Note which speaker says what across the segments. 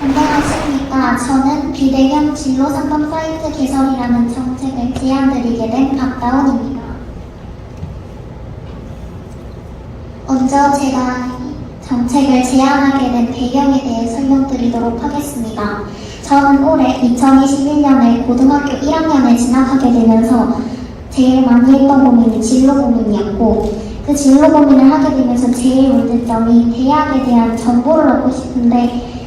Speaker 1: 안녕하십니까. 저는 비대면 진로 상담 사이트 개설이라는 정책을 제안드리게 된 박다운입니다. 먼저 제가 이 정책을 제안하게 된 배경에 대해 설명드리도록 하겠습니다. 저는 올해 2021년에 고등학교 1학년에 진학하게 되면서 제일 많이 했던 고민이 진로 고민이었고 그 진로 고민을 하게 되면서 제일 문제점이 대학에 대한 정보를 얻고 싶은데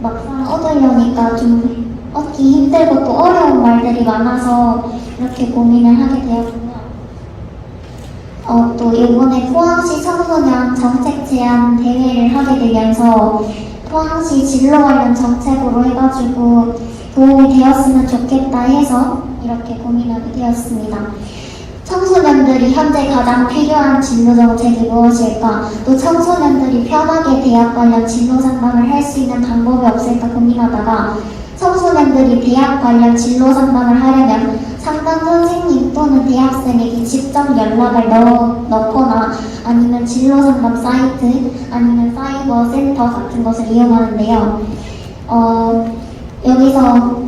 Speaker 1: 막상 얻으려니까 좀 얻기 힘들고 또 어려운 말들이 많아서 이렇게 고민을 하게 되었고요. 어, 또 이번에 포항시 청소년 정책 제안 대회를 하게 되면서 포항시 진로 관련 정책으로 해가지고 도움이 되었으면 좋겠다 해서 이렇게 고민하게 되었습니다. 청소 년들이 현재 가장 필요한 진로 정책이 무엇일까? 또 청소년들이 편하게 대학 관련 진로 상담을 할 수 있는 방법이 없을까 고민하다가 청소년들이 대학 관련 진로 상담을 하려면 상담 선생님 또는 대학생에게 직접 연락을 넣, 넣거나 아니면 진로 상담 사이트 아니면 사이버 센터 같은 것을 이용하는데요. 어, 여기서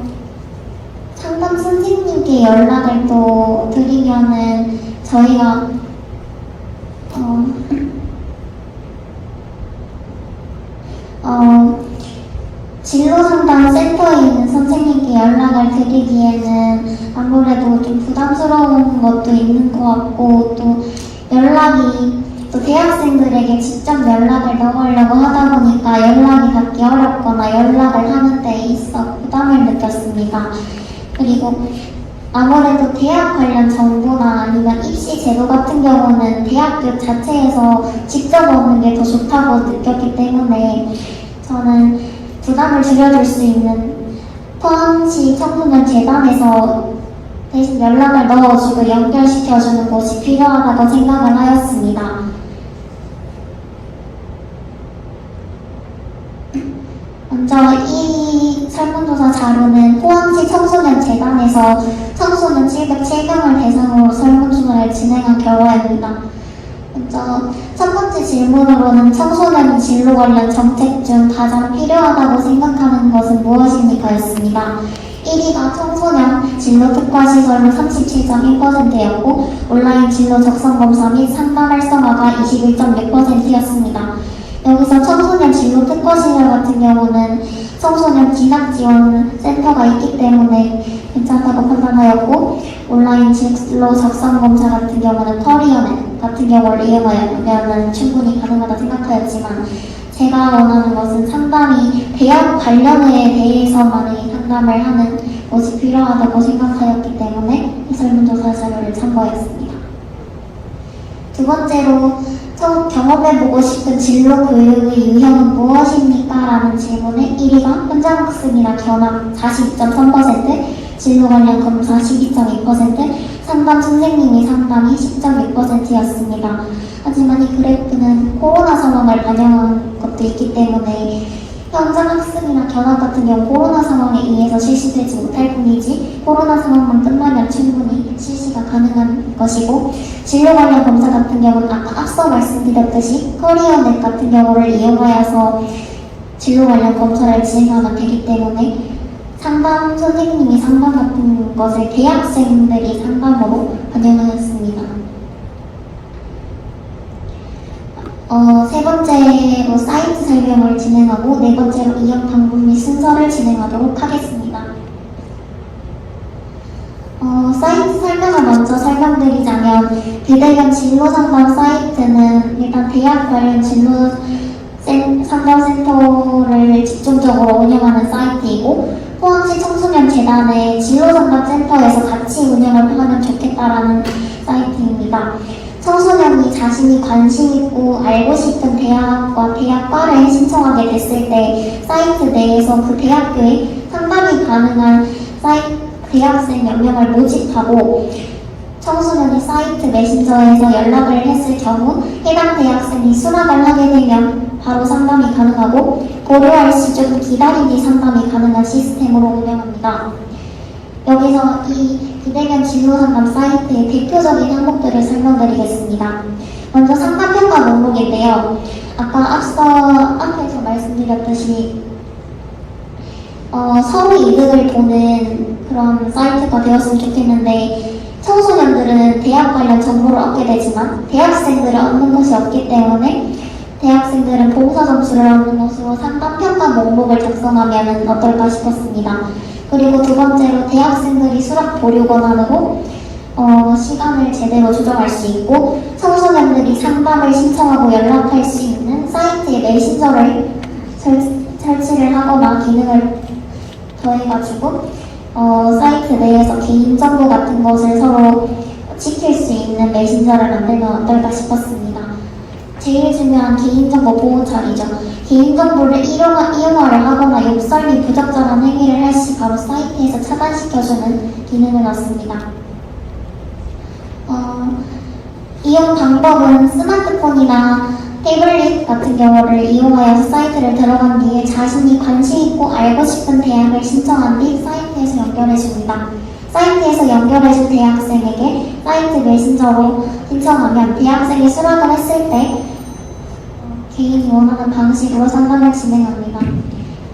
Speaker 1: 상담 선생님께 연락을 또 드리면은 저희가 어, 어, 진로 상담 센터에 있는 선생님께 연락을 드리기에는 아무래도 좀 부담스러운 것도 있는 것 같고 또 연락이 또 대학생들에게 직접 연락을 넣으려고 하다 보니까 연락이 닿기 어렵거나 연락을 하는 데 있어 부담을 느꼈습니다. 그리고 아무래도 대학 관련 정보나 아니면 입시 제도 같은 경우는 대학교 자체에서 직접 얻는 게 더 좋다고 느꼈기 때문에 저는 부담을 줄여줄 수 있는 포항시 청소년 재단에서 대신 연락을 넣어주고 연결시켜주는 곳이 필요하다고 생각을 하였습니다. 설문조사 자료는 포항시 청소년 재단에서 청소년 707명을 대상으로 설문조사를 진행한 결과입니다. 먼저 첫 번째 질문으로는 청소년 진로 관련 정책 중 가장 필요하다고 생각하는 것은 무엇입니까? 였습니다. 1위가 청소년 진로 특화 시설로 37.1%였고 온라인 진로 적성 검사 및 상담 활성화가 21.6%였습니다. 여기서 청소년 진로 특화 시설 같은 경우는 청소년 진학 지원 센터가 있기 때문에 괜찮다고 판단하였고 온라인 진로 적성 검사 같은 경우는 커리어넷 같은 경우를 이용하면 충분히 가능하다 생각하였지만 제가 원하는 것은 상담이 대학 관련에 대해서만의 상담을 하는 것이 필요하다고 생각하였기 때문에 이 설문조사 자료를 참고했습니다. 두 번째로 처음 경험해보고 싶은 진로 교육의 유형은 무엇입니까? 라는 질문에 1위가 현장학습이나 견학 42.3%, 진로 관련 검사 12.2%, 상담 선생님이 상담이 10.6%였습니다. 하지만 이 그래프는 코로나 상황을 반영한 것도 있기 때문에 현장 학습이나 견학 같은 경우 코로나 상황에 의해서 실시되지 못할 뿐이지 코로나 상황만 끝나면 충분히 실시가 가능한 것이고 진로 관련 검사 같은 경우는 아까 앞서 말씀드렸듯이 커리어넷 같은 경우를 이용하여서 진로 관련 검사를 진행하면 되기 때문에 상담 선생님이 상담 같은 것을 대학생들이 상담으로 반영하였습니다. 어, 세 번째로 사이트 설명을 진행하고 네 번째로 이용 방법 및 순서를 진행하도록 하겠습니다. 어, 사이트 설명을 먼저 설명드리자면 비대면 진로 상담 사이트는 일단 대학 관련 진로 센, 상담 센터를 집중적으로 운영하는 사이트이고 포항시 청소년 재단의 진로 상담 센터에서 같이 운영을 하면 좋겠다라는 사이트입니다. 청소년이 자신이 관심 있고 알고 싶은 대학과 대학과를 신청하게 됐을 때 사이트 내에서 그 대학교에 상담이 가능한 사이트 대학생 몇 명을 모집하고 청소년이 사이트 메신저에서 연락을 했을 경우 해당 대학생이 수락을 하게 되면 바로 상담이 가능하고 고려할 시 조금 기다린 뒤 상담이 가능한 시스템으로 운영합니다. 여기서 이 비대면 진로 상담 사이트의 대표적인 항목들을 설명드리겠습니다. 먼저 상담 평가 목록인데요. 아까 앞서 앞에서 말씀드렸듯이 어, 서로 이득을 보는 그런 사이트가 되었으면 좋겠는데 청소년들은 대학 관련 정보를 얻게 되지만 대학생들은 얻는 것이 없기 때문에 대학생들은 봉사 점수를 얻는 것으로 상담 평가 목록을 작성하면 어떨까 싶었습니다. 그리고 두 번째로 대학생들이 수락 보류 권한으로 어, 시간을 제대로 조정할 수 있고 청소년들이 상담을 신청하고 연락할 수 있는 사이트의 메신저를 설, 설치를 하거나 기능을 더해가지고 어, 사이트 내에서 개인정보 같은 것을 서로 지킬 수 있는 메신저를 만들면 어떨까 싶었습니다. 제일 중요한 개인정보 보호 처리죠. 개인정보를 이용하, 이용화를 하거나 욕설 및 부적절한 행위를 할 시 바로 사이트에서 차단시켜주는 기능을 넣습니다. 어, 이용 방법은 스마트폰이나 태블릿 같은 경우를 이용하여서 사이트를 들어간 뒤에 자신이 관심 있고 알고 싶은 대학을 신청한 뒤 사이트에서 연결해 줍니다. 사이트에서 연결해준 대학생에게 사이트 메신저로 신청하면 대학생이 수락을 했을 때 어, 개인이 원하는 방식으로 상담을 진행합니다.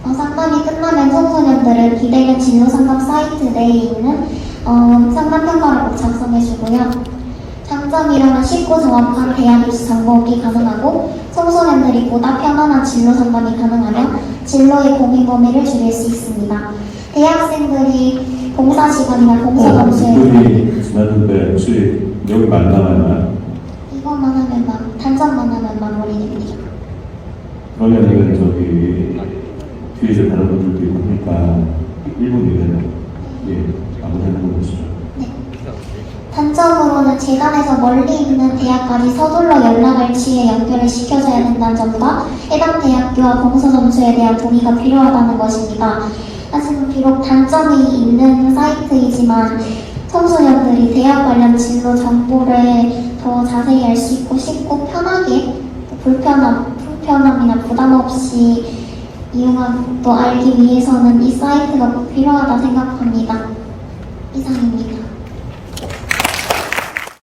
Speaker 1: 어, 상담이 끝나면 청소년들은 기대는 진로 상담 사이트 내에 있는 어, 상담 평가를 꼭 작성해주고요. 장점이라면 쉽고 정확한 대학 입시 정보기 가능하고 청소년들이 보다 편안한 진로 상담이 가능하며 진로의 고민 범위를 줄일 수 있습니다. 대학생들이 봉사 시간이나 봉사
Speaker 2: 어,
Speaker 1: 점수에
Speaker 2: 분이 지났는데 혹시 여기 만나면
Speaker 1: 이것만 하면 막 단점만 하면 마무리됩니다.
Speaker 2: 그러면 이건 저기 뒤에서 다른 분들도 있고 하니까 1분 이내는 예 마무리하는 걸로 하시죠.
Speaker 1: 네. 단점으로는 재단에서 멀리 있는 대학까지 서둘러 연락을 취해 연결을 시켜줘야 된다는 점과 해당 대학교와 봉사 점수에 대한 동의가 필요하다는 것입니다. 하지만 비록 단점이 있는 사이트이지만 청소년들이 대학 관련 진로 정보를 더 자세히 알 수 있고 쉽고 편하게 또 불편함, 불편함이나 부담 없이 이용하고 또 알기 위해서는 이 사이트가 꼭 필요하다 생각합니다. 이상입니다.